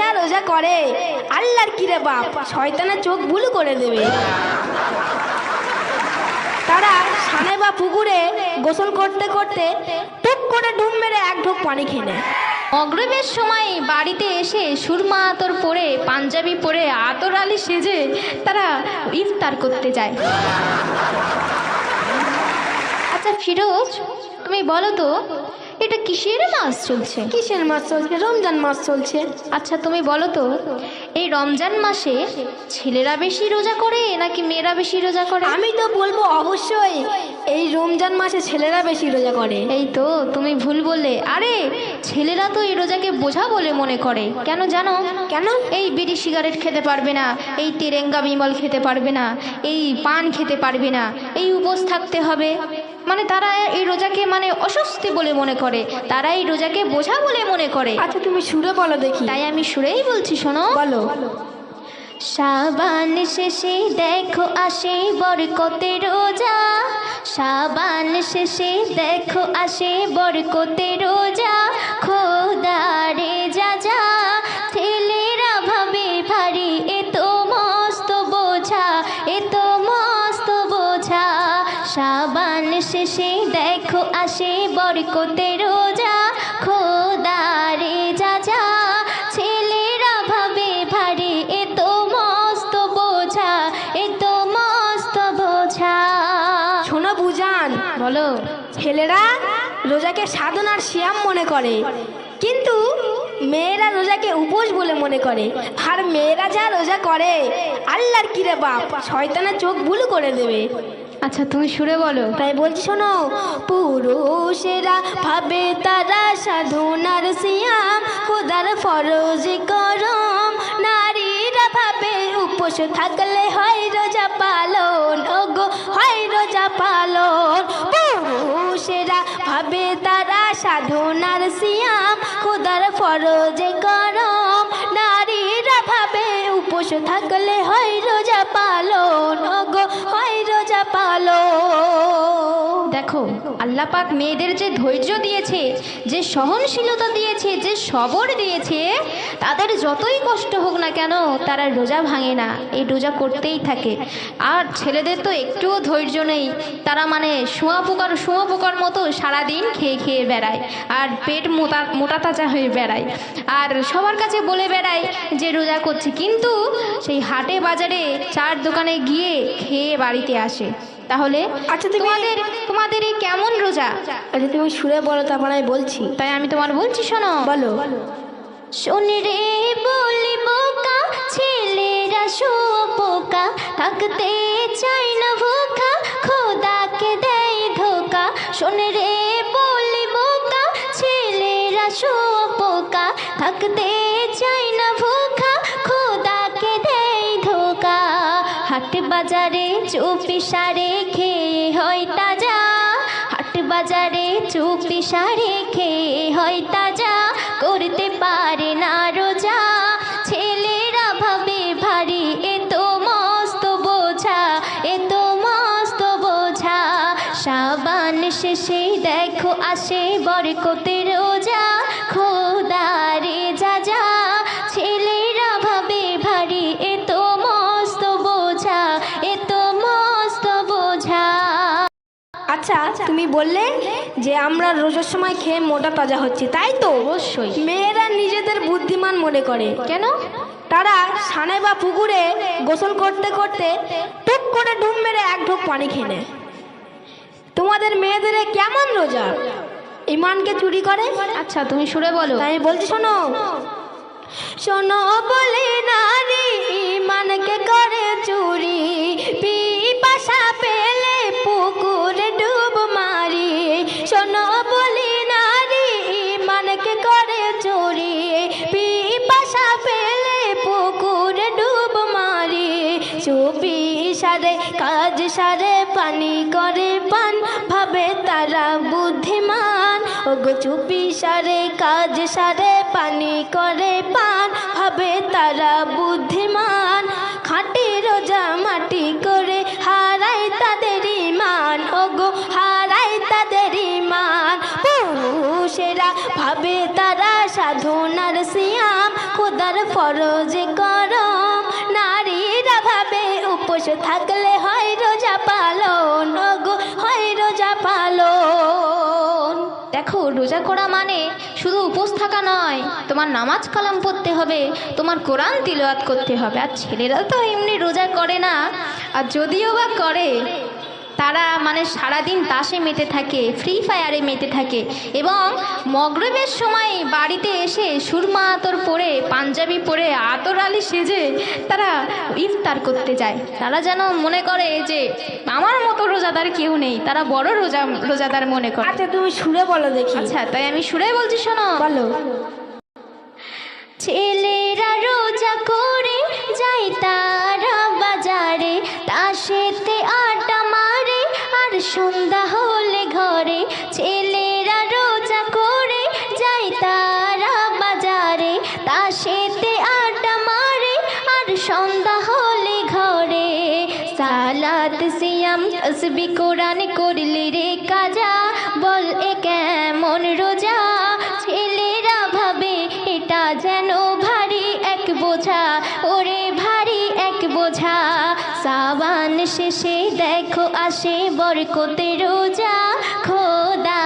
যা রোজা করে। আল্লাহর কিরে বাপ? শয়তানের চোখ ভুল করে দেবে। তারা সানে বা পুকুরে গোসল করতে করতে টুক করে ডুব মেরে এক ঢোক পানি নেয়। অগ্রবের সময় বাড়িতে এসে সুরমা আতর পরে, পাঞ্জাবি পরে আতর আলি সেজে তারা ইফতার করতে যায়। আচ্ছা ফিরোজ, তুমি বলো তো এটা কিসের মাস চলছে? কিসের মাস চলছে? রমজান মাস চলছে। আচ্ছা তুমি বলো তো এই রমজান মাসে ছেলেরা বেশি রোজা করে নাকি মেয়েরা বেশি রোজা করে? আমি তো বলব অবশ্যই এই রমজান মাসে ছেলেরা বেশি রোজা করে। এই তো তুমি ভুল বললে। আরে ছেলেরা তো এই রোজাকে বোঝা বলে মনে করে। কেন জানো? কেন? এই বিড়ি সিগারেট খেতে পারবে না এই তেরেঙ্গা বিমল খেতে পারবে না এই পান খেতে পারবে না এই উপোস থাকতে হবে। মানে তারা এই রোজাকে মানে অস্বস্তি বলে মনে করে। তারা এই রোজাকে বোঝা বলে মনে করে। আচ্ছা তুমি সুরে বলো দেখি। তাই আমি সুরেই বলছি শোনো। বলো। সাবান শেষে দেখো আসে বরকতে রোজা। সাবান শেষে দেখো আসে বরকতে রোজা। খোদারে যা যা রোজাকে সাধনার শ্যাম মনে করে। কিন্তু মেয়েরা রোজাকে উপোস বলে মনে করে। আর মেয়েরা যা রোজা করে আল্লাহর কিরে বাপ? শয়তানের চোখ ভুল করে দেবে। আচ্ছা তুমি সুরে বলো। তাই বলছি শোনো। পুরুষেরা ভাবে তারা সাধনার সিয়াম। খোদার ফরজ করম। নারীরা ভাবে উপোস থাকলে হয় রোজা পালন। ওগো হয় খোদার যে করম নারীরা ভাবে উপোস থাকলে হয় আল্লাহ পাক মেয়েদের যে ধৈর্য দিয়েছে, যে সহনশীলতা দিয়েছে, যে সবর দিয়েছে, তাদের যতই কষ্ট হোক না কেন তারা রোজা ভাঙে না। এই রোজা করতেই থাকে। আর ছেলেদের তো একটুও ধৈর্য নেই। তারা মানে শোঁয়া পোকার শোঁয়া পোকার মতো সারাদিন খেয়ে খেয়ে বেড়ায়। আর পেট মোটা মোটা তাজা হয়ে বেড়ায়। আর সবার কাছে বলে বেড়ায় যে রোজা করছে। কিন্তু সেই হাটে বাজারে চার দোকানে গিয়ে খেয়ে বাড়িতে আসে। তাহলে আচ্ছা, তুমি- তোমাদের তোমাদের এই কেমন রোজা? আচ্ছা তুমি সুরে বলো তারপর আমি বলছি। তাই আমি তোমার বলছি শোনো। বলো। শোন রে বলি বোকা ছেলেরা পোকা থাকতে চাই না ভোকা খোদাকে দেয় ধোকা। শোন রে বলি বোকা ছেলেরা পোকা থাকতে বাজারে চুপি সারে খেয়ে হয় তাজা। হাট বাজারে চুপি সারে খেয়ে হয় তাজা। আচ্ছা তুমি বললে যে আমরা রোজার সময় খেয়ে মোটা তাজা হচ্ছে তাই তো? অবশ্যই। মেয়েরা নিজেদের বুদ্ধিমান মনে করে। কেন? তারা সানে বা পুকুরে গোসল করতে করতে টুক করে ডুব মেরে এক ঢোক পানি খেয়ে নেয়। তোমাদের মেয়েদের কেমন রোজা? ইমানকে চুরি করে? আচ্ছা তুমি সুরে বলো। আমি বলছি শোনো। শোনো বলে নারী ইমানকে করে চুরি। ওগো চুপি সারে, কাজ সারে, পানি করে পান হবে তারা বুদ্ধিমান। খাটি রোজা মাটি করে হারাই তাদের ইমান, ওগো হারাই তাদের ইমান। পুরুষেরা ভাবে তারা সাধনার সিয়াম খোদা খোদার ফরজ করম রোজা করা মানে শুধু উপোস থাকা নয়, তোমার নামাজ কালাম পড়তে হবে, তোমার কোরআন তিলওয়াত করতে হবে। আর ছেলেরা তো এমনি রোজা করে না। আর যদিও বা করে তারা মানে সারাদিন তাসে মেতে থাকে ফ্রি ফায়ারে মেতে থাকে এবং মগরবের সময় বাড়িতে এসে সুরমা আতর পরে পাঞ্জাবি পরে আতর আলি সেজে তারা ইফতার করতে যায়। তারা যেন মনে করে যে আমার মতো রোজাদার কেউ নেই তারা বড় রোজা রোজাদার মনে করে। আচ্ছা তুমি সুরে বলো দেখি। আচ্ছা তাই আমি সুরে বলছি শোনো। বলো। ছেলেরা রোজা করে যাই তারা সন্ধ্যা হলে ঘরে, ছেলেরা রোজা করে যাই তারা বাজারে। তাসেতে আড্ডা মারে, আর সন্ধ্যা হলে ঘরে। সালাত, সিয়াম, তসবি, কোরআন করলে রে কাজা বোঝা। সাবান শেষে দেখো আসে বরকতে রোজা। খোদা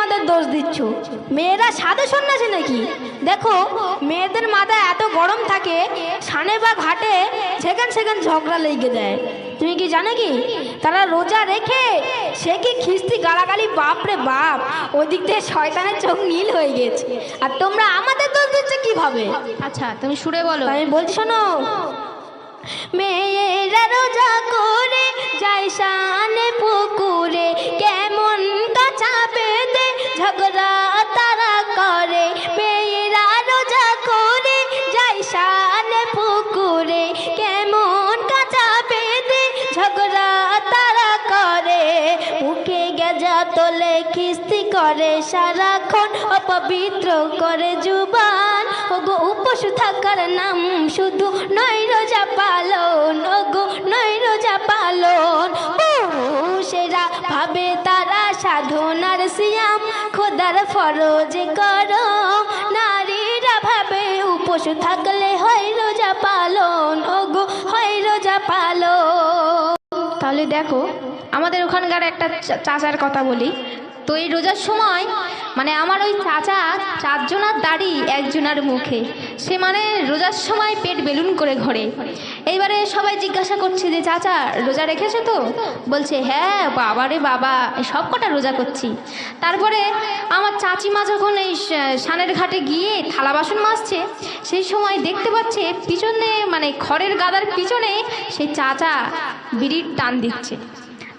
আমাদের দোষ দিচ্ছ। মেয়েরা সাদে সন্ন্যাসী নাকি? দেখো মেয়েদের মাথায় এত গরম থাকে সানে বা ঘাটে সেখান সেখান ঝগড়া লেগে যায়। তুমি কি জানো কি? তারা রোজা রেখে সে কি খিস্তি গালাগালি বাপ রে বাপ ওই দিক থেকে শয়তানের চোখ নীল হয়ে গেছে। আর তোমরা আমাদের দোষ দিচ্ছ কীভাবে? আচ্ছা তুমি সুরে বলো। আমি বলছি শোনো। মেয়েরা রোজা করে যায় সানে পুকুরে করে সারাক্ষণ, অপবিত্র করে জুবান ওগো, উপোস থাকার নাম শুধু নয়, রোজা পালন। ওগো, নয়, রোজা পালন। সেরা ভাবে তারা সাধনার সিয়াম, খোদার ফরজ করো। নারীরা ভাবে উপোস থাকলে হয় রোজা পালন। ওগো, হয় রোজা পালন। তাহলে দেখো, আমাদের ওখানকার একটা চাচার কথা বলি। তো এই রোজার সময় মানে আমার ওই চাচা চারজনার দাড়ি একজনার মুখে। সে মানে রোজার সময় পেট বেলুন করে ঘরে। এইবারে সবাই জিজ্ঞাসা করছে যে, চাচা, রোজা রেখেছে তো? বলছে হ্যাঁ বাবা রে বাবা, সব কটা রোজা করছি। তারপরে আমার চাচিমা যখন এই সানের ঘাটে গিয়ে থালা বাসন মাজছে, সেই সময় দেখতে পাচ্ছে পিছনে মানে খড়ের গাদার পিছনে সেই চাচা বিড়ির টান দিচ্ছে।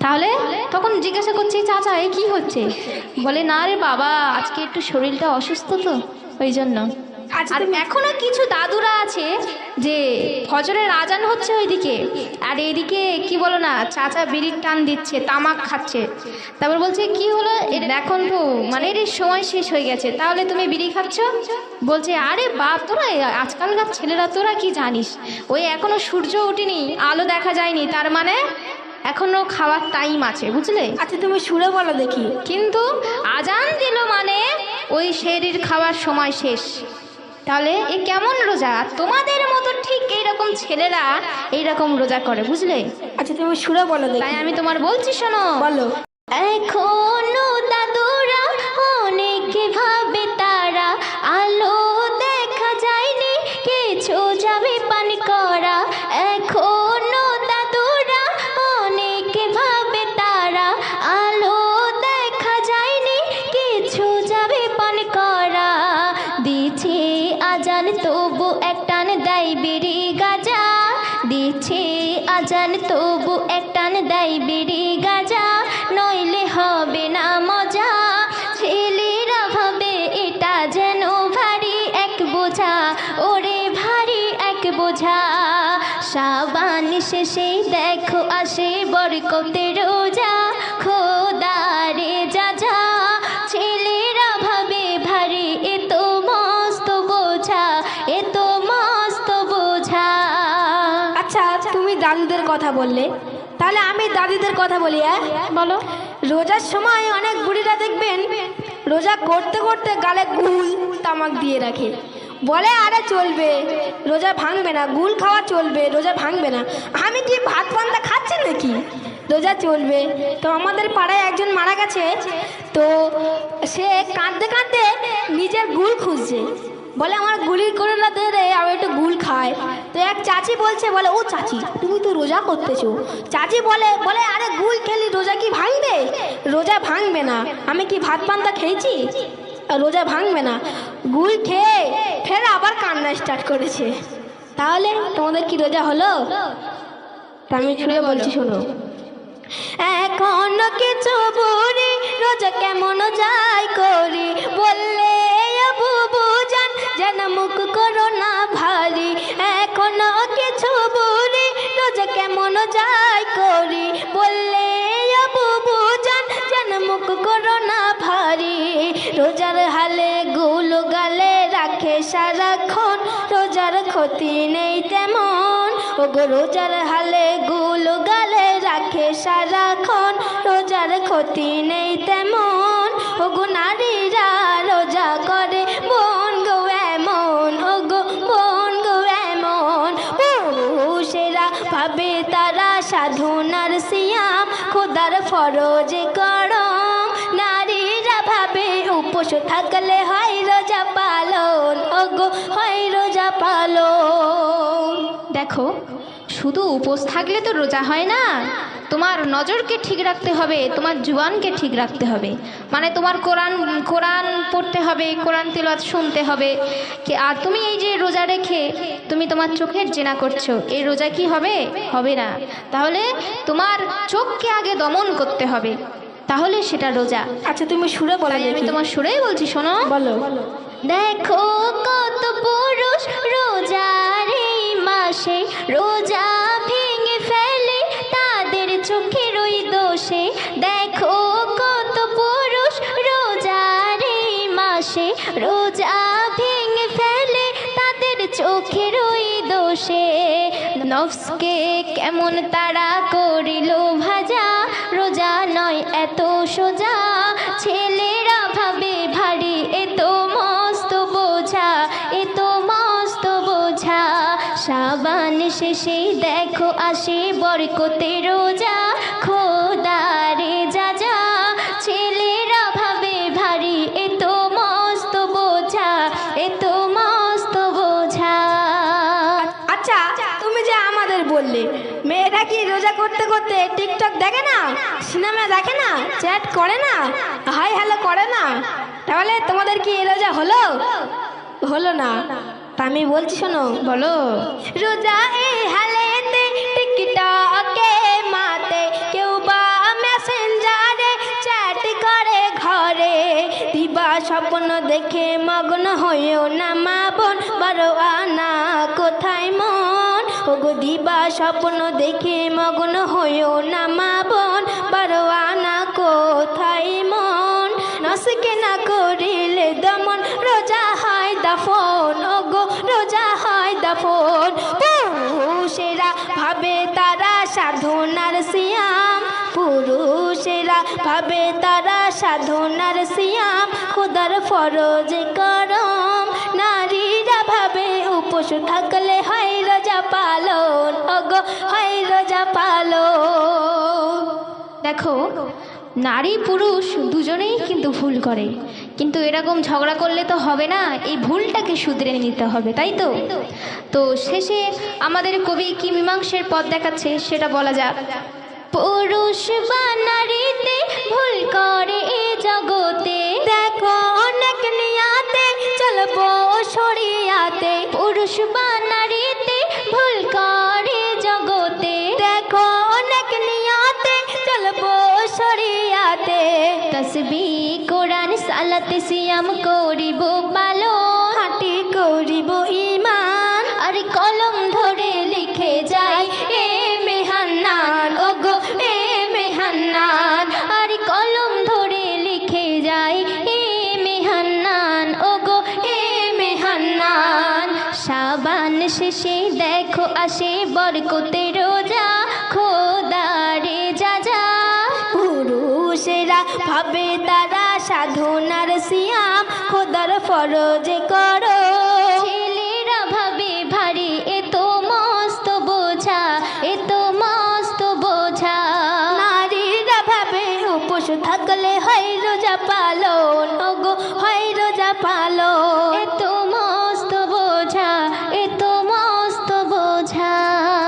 তাহলে তখন জিজ্ঞাসা করছি চাচা এ কি হচ্ছে? বলে না রে বাবা আজকে একটু শরীরটা অসুস্থ তো ওই জন্য। আচ্ছা, আর এখনও কিছু দাদুরা আছে যে ফজরের আজান হচ্ছে ওইদিকে আর এদিকে কি বলো না চাচা বিড়ির টান দিচ্ছে তামাক খাচ্ছে। তারপর বলছে কি হলো? এখন তো মানে এর সময় শেষ হয়ে গেছে তাহলে তুমি বিড়ি খাচ্ছ? বলছে আরে বাপ তোরা আজকালকার ছেলেরা তোরা কি জানিস? ওই এখনও সূর্য ওঠেনি আলো দেখা যায়নি তার মানে এখনও খাওয়ার টাইম আছে বুঝলে? আচ্ছা তুমি সুরে বলো দেখি। কিন্তু আজান দিল মানে ওই শেরির খাওয়ার সময় শেষ। তাহলে এ কেমন রোজা? তোমাদের মতো ঠিক এইরকম ছেলেরা এইরকম রোজা করে বুঝলে? আচ্ছা তুমি সুরে বলো তাই আমি তোমার বলছি শোনো। বলো। এখনও দাদুরা অনেক ভাবে তারা আলো দেখা যায়নি। কিছু যাবে পানি ওরে ভারী এক বোঝা। সাবান শেষে দেখো আসে বরকতে রোজা। খোদা রে যা যা ছেলেরা ভাবে ভারী এত মস্ত বোঝা এত মস্ত বোঝা। আচ্ছা তুমি দাদুদের কথা বললে। তাহলে আমি দাদিদের কথা বলি হ্যাঁ বলো। রোজার সময় অনেক বুড়িরা দেখবেন রোজা করতে করতে গালে গুল তামাক দিয়ে রাখে। বলে আরে চলবে, রোজা ভাঙবে না গুল খাওয়া চলবে, রোজা ভাঙবে না। আমি কি ভাত পান্তা খাচ্ছি নাকি? রোজা চলবে। তো আমাদের পাড়ায় একজন মারা গেছে, তো সে কাঁদতে কাঁদতে নিজের গুল খুঁজছে। বলে, আমার গুলির করে না দে রে, আমি একটু গুল খাই। তো এক চাচি বলছে, বলে, ও চাচি, তুমি তো রোজা করতেছো। চাচি বলে বলে, আরে গুল খেলি, রোজা কি ভাঙবে? রোজা ভাঙবে না। আমি কি ভাত পান্তা খেয়েছি? রোজা ভাঙবে না। গুল খেয়ে আবার কান্না স্টার্ট করেছে। তাহলে তোমাদের কি রোজা হলো? আমি শুনে বলছি, শোনো। এখন কিছু বুড়ি রোজা কেমন যাই করি? বললে বুবু যেন মুখ করো না ভারী। এখন কিছু বুড়ি রোজা কেমন যাই করি? বললে বুবু জান যেন মুখ করো না ভারী। রোজার হালে রাখে সারাক্ষণ রোজার ক্ষতি নেই তেমন। ওগো রোজার হালে গুল গালে রাখে সারাক্ষণ, রোজার ক্ষতি নেই তেমন। ওগো নারীরা রোজা করে মন গো এমন, ওগো মন গো এমন। পুরুষেরা ভাবে তারা সাধনার সিয়াম, খোদার ফরজ উপোস থাকলে হয় রোজা পালন, অগো হয় রোজা পালন। দেখো, শুধু উপোস থাকলে তো রোজা হয় না। তোমার নজরকে ঠিক রাখতে হবে, তোমার জুয়ানকে ঠিক রাখতে হবে। মানে তোমার কোরআন কোরআন পড়তে হবে, কোরআন তিলওয়াত শুনতে হবে। আর তুমি এই যে রোজা রেখে তুমি তোমার চোখের জেনা করছ, এই রোজা কি হবে? হবে না। তাহলে তোমার চোখকে আগে দমন করতে হবে। তাহলে সেটা রোজা। আচ্ছা তুমি সুরে বলে আমি তোমার সুরেই বলছি শোনো। বলো। দেখো কত পুরুষ রোজার এই মাসে রোজা ভেঙে ফেলে তাদের চোখের ওই দোষে। দেখো কত পুরুষ রোজার এই মাসে রোজা ভেঙে ফেলে তাদের চোখের ওই দোষে। নফসকে কেমন তারা ছেলেরা ভাবে ভারী এত মস্ত বোঝা এত মস্ত বোঝা। সাবান শেষে দেখো আসে বরকতে রোজা। করতে টিকটক দেখে না, সিনেমা দেখে না, চ্যাট করে না, হাই হ্যালো করে না। তাহলে তোমাদের কি রোজা হলো? হলো না। তা আমি বলছি, শোনো, বলো। রোজা এই হালেতে, টিকটকে মাতে, কেউ বা মেসেঞ্জারে চ্যাট করে ঘরে। দিবা স্বপ্ন দেখে মগ্ন হয়েও না, মা বোন বারো আনা কোথায় মন ওগো দিবা, স্বপ্ন দেখে মগ্ন হয়েও না মা বোন। কোথায় মন? নসকে না করিলে দমন। রোজা হয় দাফন, ওগো, রোজা হয় দাফন। পুরুষেরা ভাবে তারা সাধনার সিয়াম। পুরুষেরা ভাবে তারা সাধনার সিয়াম। খোদার ফরজ নারীরা উপোস থাকলে হয় রোজা পালন। ওগো, হয় রোজা পালন। দেখো, নারী পুরুষ দুজনেই কিন্তু ভুল করে। কিন্তু এরকম ঝগড়া করলে তো হবে না, এই ভুলটাকে শুধরে নিতে হবে, তাই তো? তো শেষে আমাদের কবি কি মীমাংসের পথ দেখাচ্ছে সেটা বলা যাক। পুরুষ বা নারীতে ভুল করে এ জগতে। দেখো, অনেক নিয়াতে চলবো সরিয়াতে, পুরুষ বা নারীতে ভুল করে জগতে। দেখো অনেক নিয়াতে চলবো সরিয়াতে। তসবি, কোরআন, সালাতে সিয়াম করিব পালো হাঁটি করিব ইমান আর কলম ধরে লিখে যাই বরকতে রোজা খোদারে যা যা। পুরুষেরা ভাবে তারা সাধনার সিয়াম খোদার ফরজে কর।